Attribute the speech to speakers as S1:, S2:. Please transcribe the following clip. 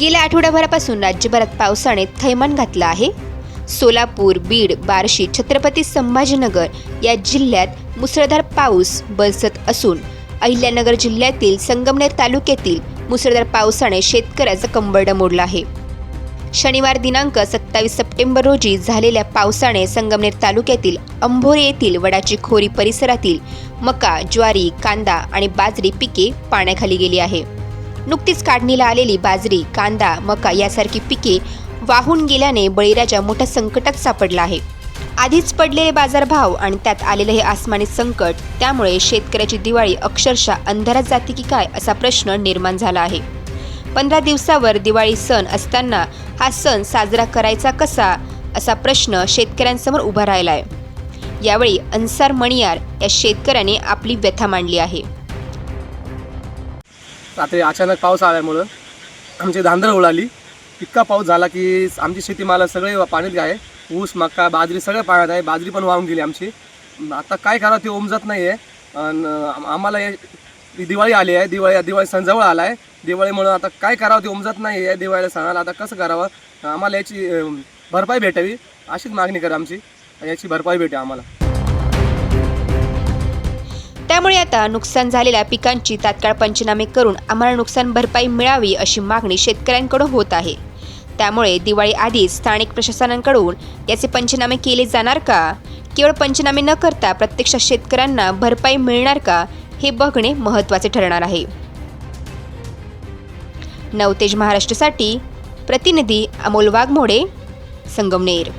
S1: गेल्या आठवड्याभरापासून राज्यभरात पावसाने थैमान घातलं आहे. सोलापूर बीड बार्शी छत्रपती संभाजीनगर या जिल्ह्यात मुसळधार पाऊस बरसत असून अहिल्यानगर जिल्ह्यातील संगमनेर तालुक्यातील मुसळधार पावसाने शेतकऱ्याचं कंबरडं मोडलं आहे. शनिवार दिनांक सत्तावीस सप्टेंबर रोजी झालेल्या पावसाने संगमनेर तालुक्यातील अंभोरे येथील वडाची खोरी परिसरातील मका ज्वारी कांदा आणि बाजरी पिके पाण्याखाली गेली आहे. नुकतीच काढणीला आलेली बाजरी कांदा मका यासारखी पिके वाहून गेल्याने बळीराजा मोठ्या संकटात सापडला आहे. आधीच पडलेले बाजारभाव आणि त्यात आलेलं हे आसमानी संकट त्यामुळे शेतकऱ्याची दिवाळी अक्षरशः अंधारात जाते की काय असा प्रश्न निर्माण झाला आहे. पंधरा दिवसावर दिवाळी सण असताना हा सण साजरा करायचा कसा असा प्रश्न शेतकऱ्यांसमोर उभा राहिला आहे यावेळी अन्सार मणियार या शेतकऱ्याने आपली व्यथा मांडली आहे.
S2: रात्री अचानक पाऊस आल्यामुळं आमची धांदळ उडाली. इतका पाऊस झाला की आमची शेतीमाला सगळे पाण्यात आहे. ऊस मका बाजरी सगळं पाण्यात आहे. बाजरी पण वाहून गेली आमची. आता काय करावं ते उमजत नाही आहे आणि आम्हाला दिवाळी आली आहे. दिवाळी दिवाळी सण जवळ आला आहे. दिवाळीमुळं आता काय करावं ते उमजत नाही आहे दिवाळीला सणाला आता कसं करावं? आम्हाला याची भरपाई भेटावी अशीच मागणी करा आमची. याची भरपाई भेटे आम्हाला.
S1: त्यामुळे आता नुकसान झालेल्या पिकांची तात्काळ पंचनामे करून आम्हाला नुकसान भरपाई मिळावी अशी मागणी शेतकऱ्यांकडून होत आहे. त्यामुळे दिवाळी आधीच स्थानिक प्रशासनाकडून याचे पंचनामे केले जाणार का? केवळ पंचनामे न करता प्रत्यक्ष शेतकऱ्यांना भरपाई मिळणार का? हे बघणे महत्त्वाचे ठरणार आहे. नवतेज महाराष्ट्रासाठी प्रतिनिधी अमोल वाघमोडे संगमनेर.